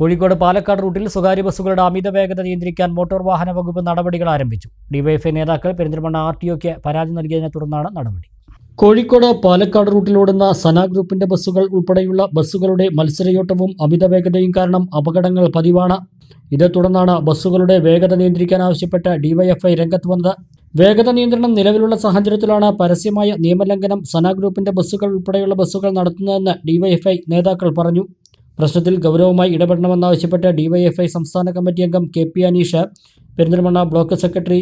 കോഴിക്കോട് പാലക്കാട് റൂട്ടിൽ സ്വകാര്യ ബസ്സുകളുടെ അമിത വേഗത നിയന്ത്രിക്കാൻ മോട്ടോർ വാഹന വകുപ്പ് നടപടികൾ ആരംഭിച്ചു. ഡിവൈഎഫ്ഐ നേതാക്കൾ പെരിന്തൽമണ്ണ ആർ ടി ഒക്ക് പരാതി നൽകിയതിനെ തുടർന്നാണ് നടപടി. കോഴിക്കോട് പാലക്കാട് റൂട്ടിലോടുന്ന സന ഗ്രൂപ്പിന്റെ ബസ്സുകൾ ഉൾപ്പെടെയുള്ള ബസ്സുകളുടെ മത്സരയോട്ടവും അമിത വേഗതയും കാരണം അപകടങ്ങൾ പതിവാണ്. ഇതേ തുടർന്നാണ് ബസ്സുകളുടെ വേഗത നിയന്ത്രിക്കാൻ ആവശ്യപ്പെട്ട് ഡിവൈഎഫ്ഐ രംഗത്ത് വന്നത്. വേഗത നിയന്ത്രണം നിലവിലുള്ള സാഹചര്യത്തിലാണ് പരസ്യമായ നിയമലംഘനം സന ഗ്രൂപ്പിന്റെ ബസ്സുകൾ ഉൾപ്പെടെയുള്ള ബസ്സുകൾ നടത്തുന്നതെന്ന് ഡിവൈഎഫ്ഐ നേതാക്കൾ പറഞ്ഞു. പ്രശ്നത്തിൽ ഗൗരവമായി ഇടപെടണമെന്നാവശ്യപ്പെട്ട് ഡിവൈഎഫ്ഐ സംസ്ഥാന കമ്മിറ്റി അംഗം K P Aneesh Perinthalmanna block secretary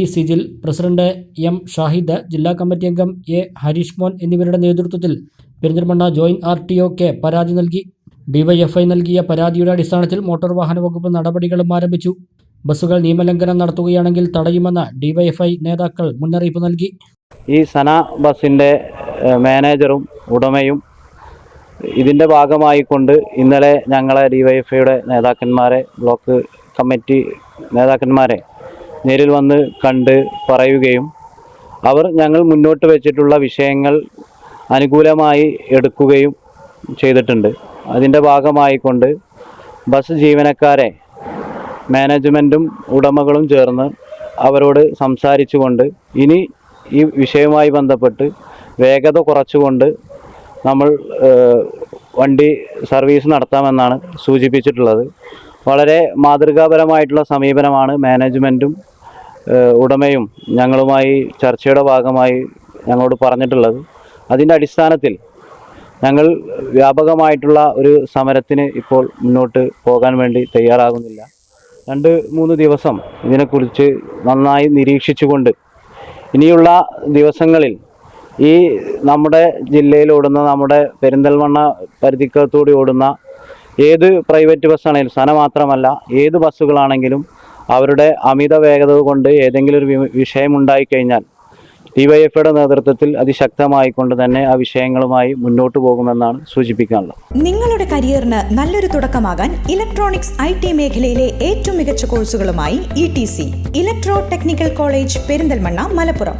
E Sijil president M Shahid ജില്ലാ കമ്മിറ്റി അംഗം എ ഹരീഷ് മോൻ എന്നിവരുടെ നേതൃത്വത്തിൽ പെരിന്തൽമണ്ണ ജോയിന്റ് ആർ ടി പരാതി നൽകി. ഡിവൈഎഫ്ഐ നൽകിയ പരാതിയുടെ അടിസ്ഥാനത്തിൽ മോട്ടോർ വാഹന വകുപ്പ് നടപടികളും ആരംഭിച്ചു. ബസ്സുകൾ നിയമലംഘനം നടത്തുകയാണെങ്കിൽ തടയുമെന്ന് ഡിവൈഎഫ്ഐ നേതാക്കൾ മുന്നറിയിപ്പ് നൽകി. ഈ സന ബസിന്റെ മാനേജറും ഉടമയും ഇതിന്റെ ഭാഗമായിക്കൊണ്ട് ഇന്നലെ ഞങ്ങളെ ഡിവൈഎഫ്ഐയുടെ നേതാക്കന്മാരെ ബ്ലോക്ക് കമ്മിറ്റി നേതാക്കന്മാരെ നേരിൽ വന്ന് കണ്ട് പറയുകയും അവർ ഞങ്ങൾ മുന്നോട്ട് വെച്ചിട്ടുള്ള വിഷയങ്ങൾ അനുകൂലമായി എടുക്കുകയും ചെയ്തിട്ടുണ്ട്. അതിന്റെ ഭാഗമായിക്കൊണ്ട് ബസ് ജീവനക്കാരെ മാനേജ്മെന്റും ഉടമകളും ചേർന്ന് അവരോട് സംസാരിച്ചുകൊണ്ട് ഇനി ഈ വിഷയവുമായി ബന്ധപ്പെട്ട് വേഗത കുറച്ചുകൊണ്ട് നമ്മൾ വണ്ടി സർവീസ് നടത്താമെന്നാണ് സൂചിപ്പിച്ചിട്ടുള്ളത്. വളരെ മാതൃകാപരമായിട്ടുള്ള സമീപനമാണ് മാനേജ്മെന്റും ഉടമയും ഞങ്ങളുമായി ചർച്ചയുടെ ഭാഗമായി ഞങ്ങളോട് പറഞ്ഞിട്ടുള്ളത്. അതിന്റെ അടിസ്ഥാനത്തിൽ ഞങ്ങൾ വ്യാപകമായിട്ടുള്ള ഒരു സമരത്തിന് ഇപ്പോൾ മുന്നോട്ട് പോകാൻ വേണ്ടി തയ്യാറാകുന്നില്ല. രണ്ട് മൂന്ന് ദിവസം ഇതിനെക്കുറിച്ച് നന്നായി നിരീക്ഷിച്ചുകൊണ്ട് ഇനിയുള്ള ദിവസങ്ങളിൽ ഈ നമ്മുടെ ജില്ലയിൽ ഓടുന്ന നമ്മുടെ പെരിന്തൽമണ്ണ പരിധിക്കകത്തൂടി ഓടുന്ന ഏത് പ്രൈവറ്റ് ബസ്സാണെങ്കിലും സന മാത്രമല്ല ഏത് ബസ്സുകളാണെങ്കിലും അവരുടെ അമിത വേഗത കൊണ്ട് ഏതെങ്കിലും ഒരു വിഷയമുണ്ടായിക്കഴിഞ്ഞാൽ ഡിവൈഎഫ്ഐയുടെ നേതൃത്വത്തിൽ അതിശക്തമായിക്കൊണ്ട് തന്നെ ആ വിഷയങ്ങളുമായി മുന്നോട്ട് പോകുമെന്നാണ് സൂചിപ്പിക്കാനുള്ളത്. നിങ്ങളുടെ കരിയറിന് നല്ലൊരു തുടക്കമാകാൻ ഇലക്ട്രോണിക്സ് ഐ ടി മേഖലയിലെ ഏറ്റവും മികച്ച കോഴ്സുകളുമായി E T C electro technical college Perinthalmanna Malappuram.